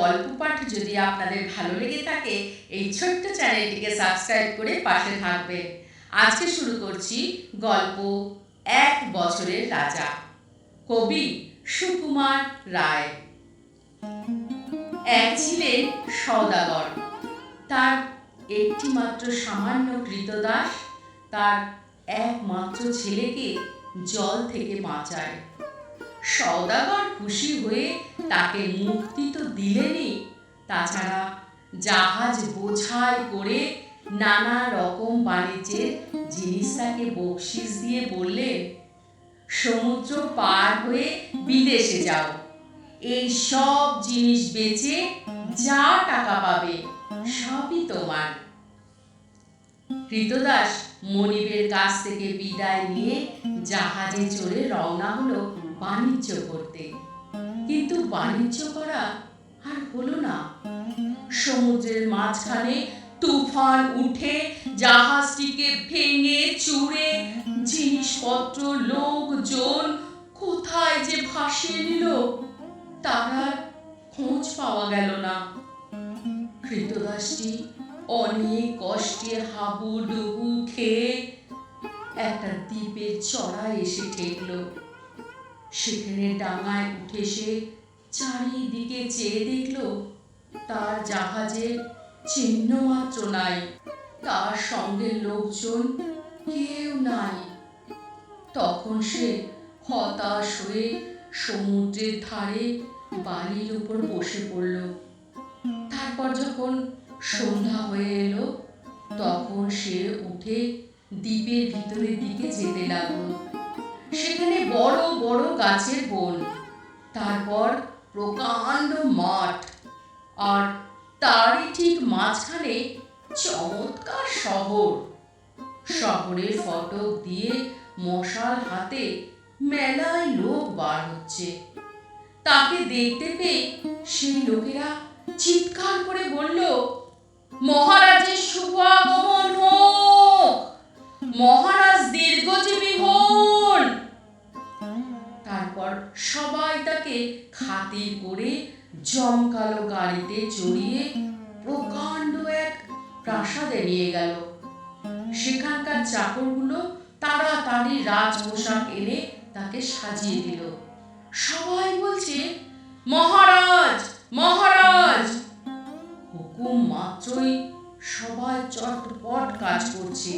গল্প পাঠ যদি আপনাদের ভালো লেগে থাকে, এই ছোট্ট চ্যানেলটিকে সাবস্ক্রাইব করে পাশে থাকবে আজকে শুরু করছি গল্প এক বছরের রাজা, কবি সুকুমার রায়। এক ছিলেন সওদাগর তার একটি মাত্র সামান্য কৃতদাস, তার একমাত্র ছেলেকে জল থেকে বাঁচায়। সওদাগর খুশি হয়ে তাকে মুক্তি তো দিলেনই। তাছাড়া জাহাজ বোঝাই করে নানা রকম বাণিজ্যের জিনিস তাকে বকশিস দিয়ে বললেন, সমুদ্র পার হয়ে বিদেশে যাও। এই সব জিনিস বেচে যা টাকা পাবে সবই তোমার। কৃতদাস মনিবের কাছ থেকে বিদায় নিয়ে জাহাজে চড়ে রওনা হলো। বাণিজ্য করতে। কিন্তু বাণিজ্য করা আর হলো না। সমুদ্রের মাঝখানে তুফান উঠে, জাহাজটিকে ভেঙে চুরে জিনিসপত্র, লোকজন কোথায় যে ভাসিয়ে নিল, তার খোঁজ পাওয়া গেল না। কৃতদাসটি অনেক কষ্টে হাবু ডুবু খেয়ে একটা দ্বীপের চড়ায় এসে ঠেকলো। সেখানে ডাঙায় উঠে সে চারিদিকে চেয়ে দেখল, তার জাহাজের চিহ্ন মাত্র নাই। তার সঙ্গে লোকজন কেউ নাই। তখন সে হতাশ হয়ে সমুদ্রের ধারে বালির উপর বসে পড়ল। তারপর যখন সন্ধ্যা হয়ে এলো, তখন সে উঠে দ্বীপের ভিতরের দিকে যেতে লাগল। সেখানে বড় বড় গাছের বন, তারপর প্রকাণ্ড মাঠ আর তারই ঠিক মাঝখানে চমৎকার শহর। শহরের ফটক দিয়ে মশাল হাতে মেলায় লোক বার হচ্ছে। তাকে দেখতে পেয়ে সেই লোকেরা চিৎকার করে বলল, মহারাজের শুভ আগমন হোক। মহারাজ দীর্ঘজীবী তারপর সবাই তাকে খাতির করে জমকালো গাড়িতে চড়িয়ে প্রকাণ্ড এক প্রাসাদে নিয়ে গেল। সেখানকার চাকরগুলো তাড়াতাড়ি রাজ পোশাক এনে তাকে সাজিয়ে দিল। সবাই বলছে, মহারাজ মহারাজ! হুকুম মাত্রই সবাই চটপট কাজ করছে।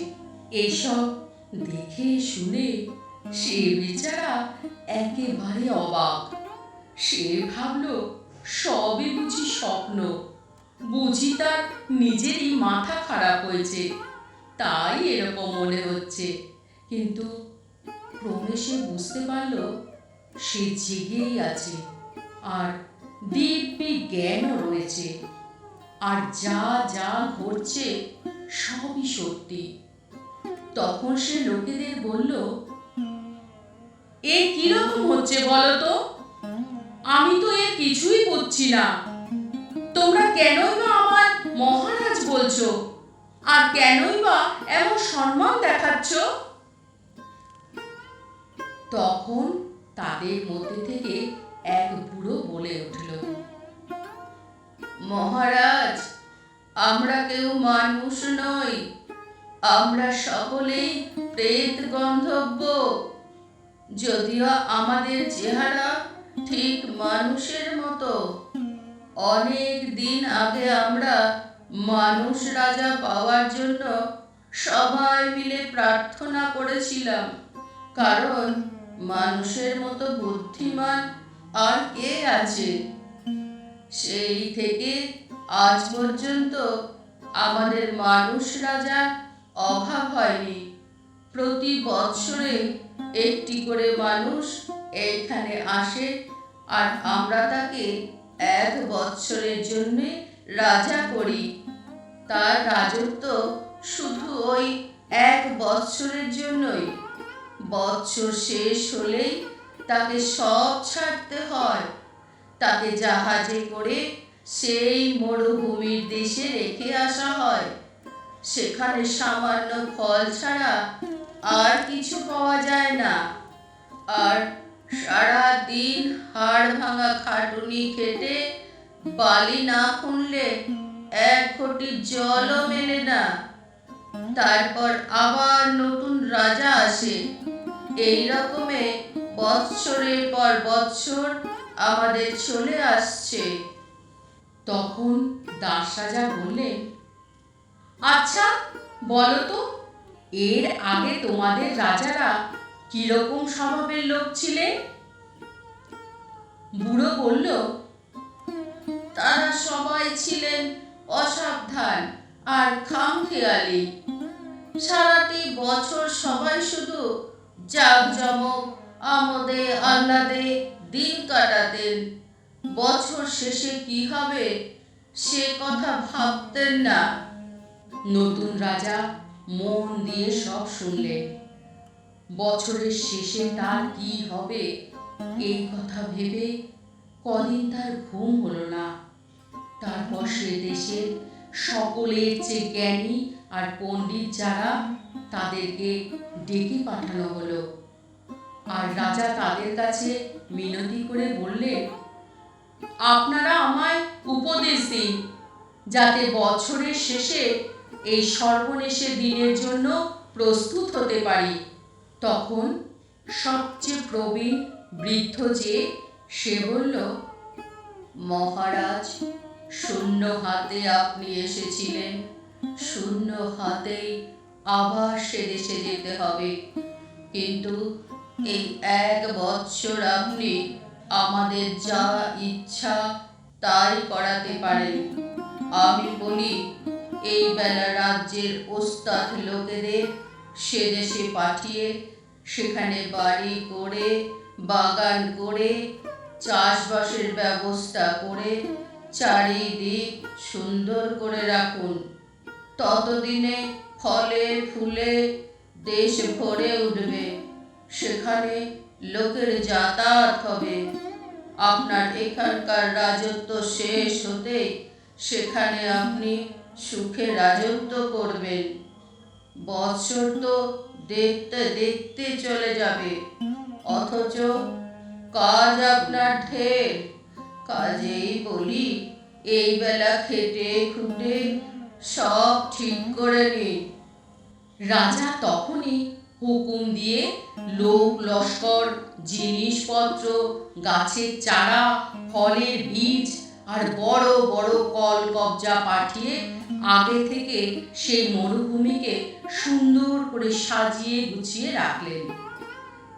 এইসব দেখে শুনে সে বেচারা একেবারে অবাক। সে ভাবলো, সবই বুঝি স্বপ্ন। বুঝি তার নিজেরই মাথা খারাপ হয়েছে। তাই এরকম মনে হচ্ছে। কিন্তু ক্রমে সে বুঝতে পারল, সে জেগেই আছে আর দিব্যি জ্ঞানও রয়েছে। আর যা যা ঘটছে সবই সত্যি। তখন সে লোকেদের বলল এ কীরকম হচ্ছে বলো তো আমি তো এর কিছুই বুঝছি না। তোমরা কেনই বা আমার মহারাজ বলছো? আর কেনই বা এমন সম্মান দেখাচ্ছ? তখন তাদের মধ্যে থেকে এক বুড়ো বলে উঠল, মহারাজ, আমরা কেউ মানুষ নই। আমরা সকলেই প্রেত গন্ধব্য যদিও আমাদের চেহারা ঠিক মানুষের মতো, অনেক দিন আগে আমরা মানুষ রাজা পাওয়ার জন্য সবাই মিলে প্রার্থনা করেছিলাম। কারণ মানুষের মতো বুদ্ধিমান আর কে আছে? সেই থেকে আজ পর্যন্ত আমাদের মানুষ রাজার অভাব হয়নি। প্রতি বৎসরে একটি করে মানুষ এইখানে আসে, আর আমরা তাকে এক বৎসরের জন্য রাজা করি। তার রাজত্ব শুধু ওই এক বৎসরের জন্যই। বৎসর শেষ হলেই তাকে সব ছাড়তে হয়। তাকে জাহাজে করে সেই মরুভূমির দেশে রেখে আসা হয়। সেখানে সামান্য ফল ছাড়া আর কিছু পাওয়া যায় না। আর সারা দিন হাড় ভাঙা খাটুনি খেটে বালি না খুনলে এক ঘটি জলও মেলে না। তারপর আবার নতুন রাজা আসে। এই রকমে বৎসরের পর বৎসর আমাদের চলে আসছে। তখন দাস রাজা বললেন আচ্ছা বলো তো এর আগে তোমাদের রাজারা কীরকম স্বভাবের লোক ছিলেন বুড়ো বলল, তারা সবাই ছিলেন অসাবধান আর খামখেয়ালি। সারাটি বছর সবাই শুধু জাঁকজমক, আমোদে, আহ্লাদে দিন কাটাতেন। বছর শেষে কি হবে সে কথা ভাবতেন না। নতুন রাজা মন দিয়ে সব শুনলেন বছরের শেষে তার কি হবে, এই কথা ভেবে কদিন তার ঘুম হলো না। তারপর সে দেশের সকলের যে জ্ঞানী আর পণ্ডিত যারা তাদেরকে ডেকে পাঠানো হলো। আর রাজা তাদের কাছে মিনতি করে বললেন আপনারা আমায় উপদেশ দিন, যাতে বছরের শেষে এই সর্বনেশের দিনের জন্য প্রস্তুত হতে পারি। তখন সবচেয়ে প্রবীণ বৃদ্ধ যে, সে বলল, মহারাজ, শূন্য হাতে আপনি এসেছিলেন। শূন্য হাতেই আবার সে দেশে যেতে হবে। কিন্তু এই এক বৎসর আপনি আমাদের যা ইচ্ছা তাই করাতে পারেন। আমি বলি এই বেলা রাজ্যের ওস্তাদ লোকেদের সে দেশে পাঠিয়ে সেখানে বাড়ি করে, বাগান করে, চাষবাসের ব্যবস্থা করে চারিদিক সুন্দর করে রাখুন। ততদিনে ফলে ফুলে দেশ ভরে উঠবে। সেখানে লোকের যাতায়াত হবে। আপনার এখানকার রাজত্ব শেষ হতে সেখানে আপনি সুখে রাজত্ব করবেন। বৎসর তো দেখতে দেখতে চলে যাবে। অথচ কাজ আপনার ঢের। কাজেই বলি, এই বেলা খেটে খুঁটে সব ঠিক করে নিন। রাজা তখনই হুকুম দিয়ে লোক লস্কর, জিনিসপত্র, গাছের চারা, ফলের বীজ আর বড় বড় কল কবজা পাঠিয়ে আগে থেকে সেই মরুভূমিকে সুন্দর করে সাজিয়ে গুছিয়ে রাখলেন।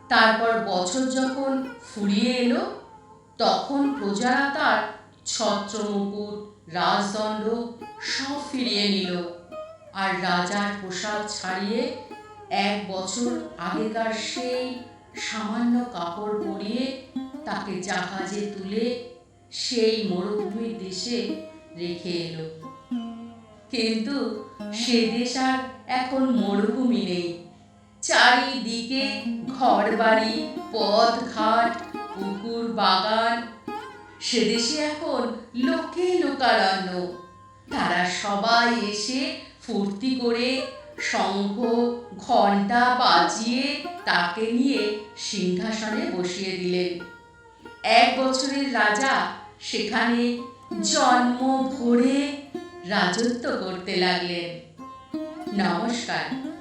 তারপর বছর যখন ফুরিয়ে এলো, তখন প্রজারা তার ছত্রমুকুট, রাজদণ্ড সব ফিরিয়ে নিল আর রাজার পোশাক ছাড়িয়ে এক বছর আগেকার সেই সামান্য কাপড় পরিয়ে তাকে জাহাজে তুলে সেই মরুভূমির দেশে রেখে এলো। কিন্তু সে দেশ আর এখন মরুভূমি নেই। চারিদিকে ঘর বাড়ি পথ ঘাট পুকুর বাগান। সে দেশে এখন লোকে লোকারণ্য। তারা সবাই এসে ফুর্তি করে শঙ্খ, ঘণ্টা বাজিয়ে তাকে নিয়ে সিংহাসনে বসিয়ে দিলেন। এক বছরের রাজা সেখানে জন্ম ভরে রাজত্ব করতে লাগলেন। নমস্কার।